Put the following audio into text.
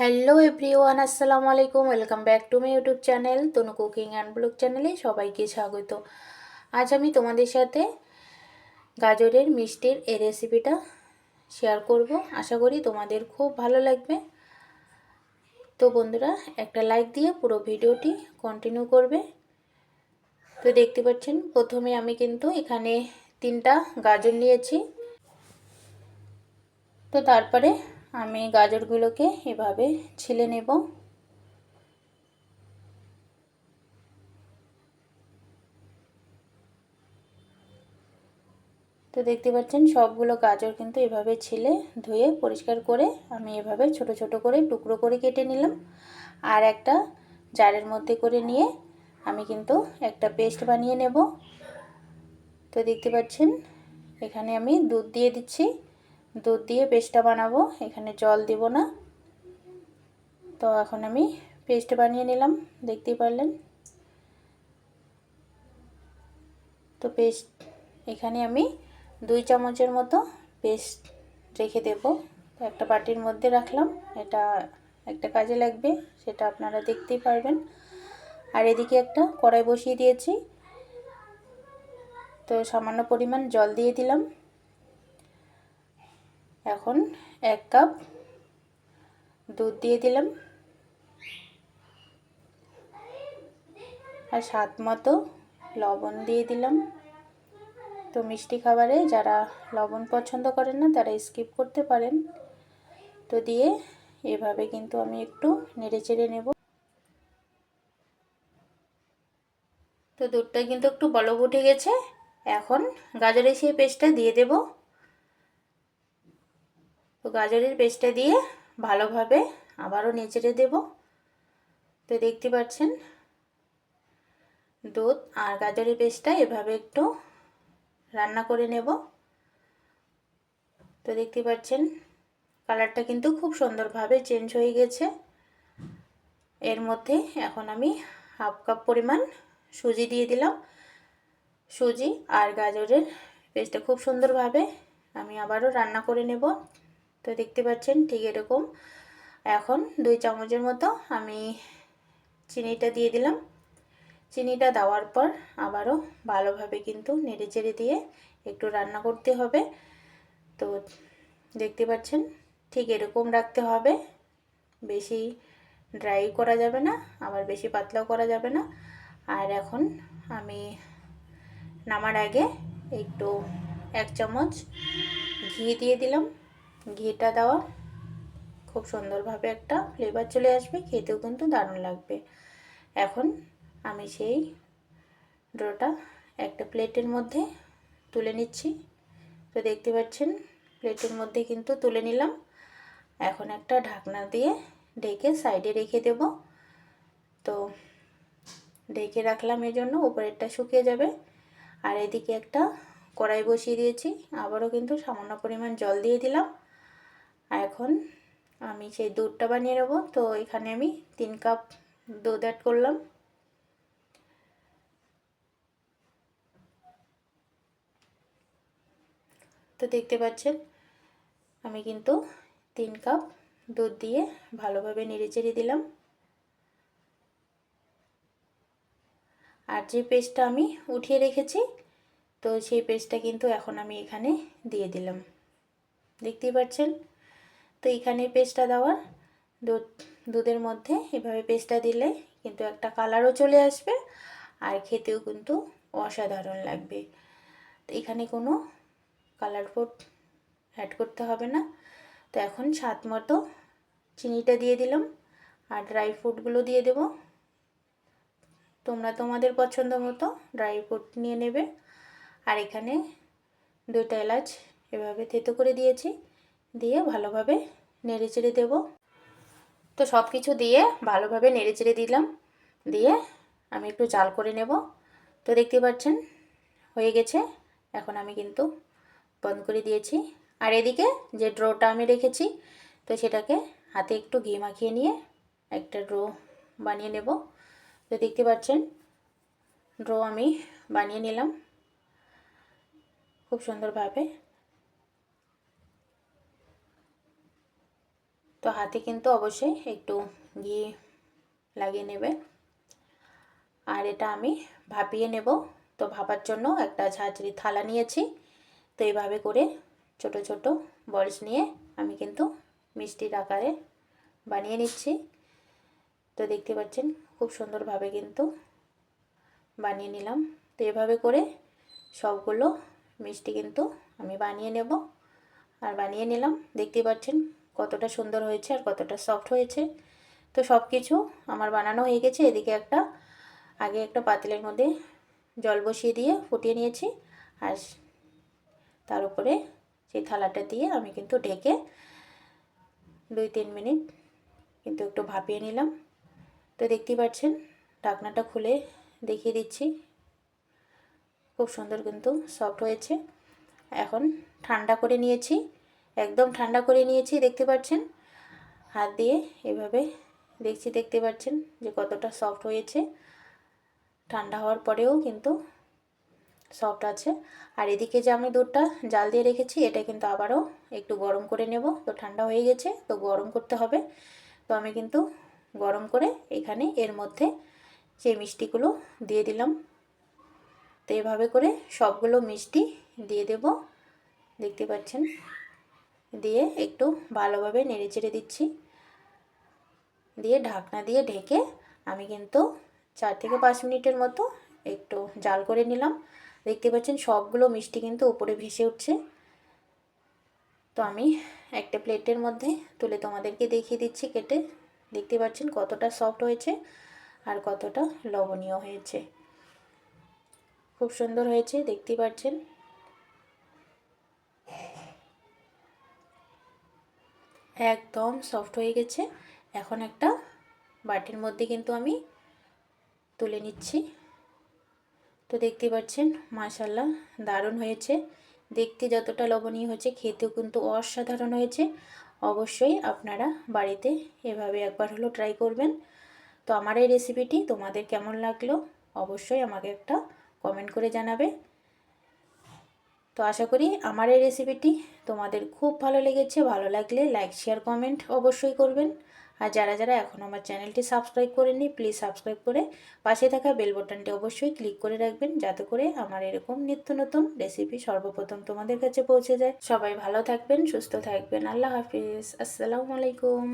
Hello everyone আসসালামু আলাইকুম welcome back to my YouTube channel Tonu cooking and blog চ্যানেলে সবাইকে স্বাগত। আজ আমি তোমাদের সাথে গাজরের মিষ্টির এই রেসিপিটা শেয়ার করব। আশা করি তোমাদের খুব ভালো লাগবে। তো বন্ধুরা, একটা লাইক দিয়ে পুরো ভিডিওটি কন্টিনিউ করবে। তো দেখতে পাচ্ছেন, প্রথমে আমি কিন্তু এখানে তিনটা গাজর নিয়েছি। তো তারপরে আমি গাজরগুলোকে এভাবে ছিলে নেব। তো দেখতে পাচ্ছেন, সবগুলো গাজর কিন্তু এভাবে ছিলে ধুয়ে পরিষ্কার করে আমি এভাবে ছোট ছোট করে টুকরো করে কেটে নিলাম। আর একটা জারের মধ্যে করে নিয়ে আমি কিন্তু একটা পেস্ট বানিয়ে নেব। তো দেখতে পাচ্ছেন, এখানে আমি দুধ দিয়ে দিচ্ছি। দুধ দিয়ে পেস্টটা বানাবো। এখানে জল দেব না। তো এখন আমি পেস্ট বানিয়ে নিলাম, দেখতেই পারলেন। তো পেস্ট, এখানে আমি দুই চামচের মতো পেস্ট রেখে দেব। একটা বাটির মধ্যে রাখলাম, এটা একটা কাজে লাগবে, সেটা আপনারা দেখতেই পারবেন। আর এদিকে একটা কড়াই বসিয়ে দিয়েছি। তো সামান্য পরিমাণ জল দিয়ে দিলাম। এখন এক কাপ দুধ দিয়ে দিলাম। আর স্বাদ মতো লবণ দিয়ে দিলাম। তো মিষ্টি খাবারে যারা লবণ পছন্দ করেন না, তারা স্কিপ করতে পারেন। তো দিয়ে এভাবে কিন্তু আমি একটু নেড়ে চেড়ে নেব। তো দুধটা কিন্তু একটু বলব উঠে গেছে। এখন গাজরের সেই পেস্টটা দিয়ে দেবো। তো গাজরের পেস্টটা দিয়ে ভালোভাবে আবারও নেচড়ে দেব। তো দেখতে পাচ্ছেন, দুধ আর গাজরের পেস্টটা এভাবে একটু রান্না করে নেব। তো দেখতে পাচ্ছেন, কালারটা কিন্তু খুব সুন্দরভাবে চেঞ্জ হয়ে গেছে। এর মধ্যে এখন আমি হাফ কাপ পরিমাণ সুজি দিয়ে দিলাম। সুজি আর গাজরের পেস্টটা খুব সুন্দরভাবে আমি আবারও রান্না করে নেব। তো দেখতে পাচ্ছেন ঠিক এরকম। এখন দুই চামচের মতো আমি চিনিটা দিয়ে দিলাম। চিনিটা দেওয়ার পর আবারও ভালোভাবে কিন্তু নেড়ে চেড়ে দিয়ে একটু রান্না করতে হবে। তো দেখতে পাচ্ছেন ঠিক এরকম রাখতে হবে। বেশি ড্রাই করা যাবে না, আবার বেশি পাতলাও করা যাবে না। আর এখন আমি নামার আগে একটু এক চামচ ঘি দিয়ে দিলাম। ঘিটা দেওয়া। খুব সুন্দরভাবে একটা ফ্লেভার চলে আসবে, খেতেও কিন্তু দারুণ লাগবে। এখন আমি সেই ডোটা একটা প্লেটের মধ্যে তুলে নিচ্ছি। তো দেখতে পাচ্ছেন, প্লেটের মধ্যে কিন্তু তুলে নিলাম। এখন একটা ঢাকনা দিয়ে ঢেকে সাইডে রেখে দেব। তো ঢেকে রাখলাম এই জন্য, উপরেরটা শুকিয়ে যাবে। আর এদিকে একটা কড়াই বসিয়ে দিয়েছি। আবারও কিন্তু সামান্য পরিমাণ জল দিয়ে দিলাম। এখন আমি সেই দুধটা বানিয়ে নেব। তো এখানে আমি তিন কাপ দুধ অ্যাড করলাম। তো দেখতে পাচ্ছেন, আমি কিন্তু তিন কাপ দুধ দিয়ে ভালোভাবে নেড়েচেড়ে দিলাম। আর যে পেস্টটা আমি উঠিয়ে রেখেছি, তো সেই পেস্টটা কিন্তু এখন আমি এখানে দিয়ে দিলাম। দেখতেই পাচ্ছেন? তো এখানে পেস্টটা দেওয়ার দুধ, দুধের মধ্যে এভাবে পেস্টটা দিলে কিন্তু একটা কালারও চলে আসবে আর খেতেও কিন্তু অসাধারণ লাগবে। তো এখানে কোনো কালার ফুড অ্যাড করতে হবে না। তো এখন স্বাদ মতো চিনিটা দিয়ে দিলাম আর ড্রাই ফ্রুটগুলো দিয়ে দেব। তোমরা তোমাদের পছন্দ মতো ড্রাই ফ্রুট নিয়ে নেবে। আর এখানে দুইটা এলাচ এভাবে থেতো করে দিয়েছি। দিয়ে ভালোভাবে নেড়ে চেড়ে দেবো। তো সব কিছু দিয়ে ভালোভাবে নেড়ে চেড়ে দিলাম। দিয়ে আমি একটু জাল করে নেব। তো দেখতে পাচ্ছেন, হয়ে গেছে। এখন আমি কিন্তু বন্ধ করে দিয়েছি। আর এদিকে যে ড্রোটা আমি রেখেছি, তো সেটাকে হাতে একটু ঘি মাখিয়ে নিয়ে একটা ড্রো বানিয়ে নেব। তো দেখতে পাচ্ছেন, ড্রো আমি বানিয়ে নিলাম। খুব সুন্দরভাবে তো হাতে কিন্তু অবশ্যই একটু ঘি লাগিয়ে নেবে। আর এটা আমি ভাপিয়ে নেব। তো ভাপার জন্য একটা ঝাঁঝরি থালা নিয়েছি। তো এইভাবে করে ছোট ছোট বলস নিয়ে আমি কিন্তু মিষ্টির আকারে বানিয়ে নিচ্ছি। তো দেখতে পাচ্ছেন খুব সুন্দরভাবে কিন্তু বানিয়ে নিলাম। তো এভাবে করে সবগুলো মিষ্টি কিন্তু আমি বানিয়ে নেব। আর বানিয়ে নিলাম। দেখতে পাচ্ছেন কতটা সুন্দর হয়েছে আর কতটা সফট হয়েছে। তো সব কিছু আমার বানানো হয়ে গেছে। এদিকে একটা, আগে একটা পাতিলের মধ্যে জল বসিয়ে দিয়ে ফুটিয়ে নিয়েছি। আর তার উপরে সেই থালাটা দিয়ে আমি কিন্তু ঢেকে দুই তিন মিনিট কিন্তু একটু ভাপিয়ে নিলাম। তো দেখতেই পাচ্ছেন, ঢাকনাটা খুলে দেখিয়ে দিচ্ছি। খুব সুন্দর কিন্তু সফট হয়েছে। এখন ঠান্ডা করে নিয়েছি। একদম ঠান্ডা করে নিয়েছি, দেখতে পাচ্ছেন? হাত দিয়ে এভাবে দেখছি, দেখতে পাচ্ছেন যে কতটা সফট হয়েছে। ঠান্ডা হওয়ার পরেও কিন্তু সফট আছে। আর এদিকে যে আমি দুধটা জাল দিয়ে রেখেছি, এটা কিন্তু আবারও একটু গরম করে নেব। তো ঠান্ডা হয়ে গেছে, তো গরম করতে হবে। তো আমি কিন্তু গরম করে এখানে এর মধ্যে সেই মিষ্টিগুলো দিয়ে দিলাম, তো এভাবে করে সবগুলো মিষ্টি দিয়ে দেব। দেখতে পাচ্ছেন? দিয়ে একটু ভালোভাবে নেড়ে চেড়ে দিচ্ছি। দিয়ে ঢাকনা দিয়ে ঢেকে আমি কিন্তু চার থেকে পাঁচ মিনিটের মতো একটু জাল করে নিলাম। দেখতে পাচ্ছেন সবগুলো মিষ্টি কিন্তু উপরে ভেসে উঠছে। তো আমি একটা প্লেটের মধ্যে তুলে তোমাদেরকে দেখিয়ে দিচ্ছি কেটে। দেখতে পাচ্ছেন কতটা সফট হয়েছে আর কতটা লবণীয় হয়েছে। খুব সুন্দর হয়েছে, দেখতে পাচ্ছেন। একদম সফট হয়ে গেছে। এখন একটা বাটির মধ্যে কিন্তু আমি তুলে নিচ্ছি। তো দেখতে পাচ্ছেন মাশাল্লাহ দারুণ হয়েছে। দেখতে যতটা লবণীয় হয়েছে, খেতেও কিন্তু অসাধারণ হয়েছে। অবশ্যই আপনারা বাড়িতে এভাবে একবার হলো ট্রাই করবেন। তো আমার এই রেসিপিটি তোমাদের কেমন লাগল? অবশ্যই আমাকে একটা কমেন্ট করে জানাবে। তো আশা করি আমার এই রেসিপিটি তোমাদের খুব ভালো লেগেছে, ভালো লাগলে লাইক শেয়ার কমেন্ট অবশ্যই করবেন। আর যারা যারা এখন আমার চ্যানেলটি সাবস্ক্রাইব করেনি প্লিজ সাবস্ক্রাইব করে পাশে থাকা বেল বাটনটি অবশ্যই ক্লিক করে রাখবেন, যাতে করে আমার এরকম নিত্য নতুন রেসিপি সর্বপ্রথম তোমাদের কাছে পৌঁছে যায়। সবাই ভালো থাকবেন, সুস্থ থাকবেন, আল্লাহ হাফিজ, আসসালামু আলাইকুম।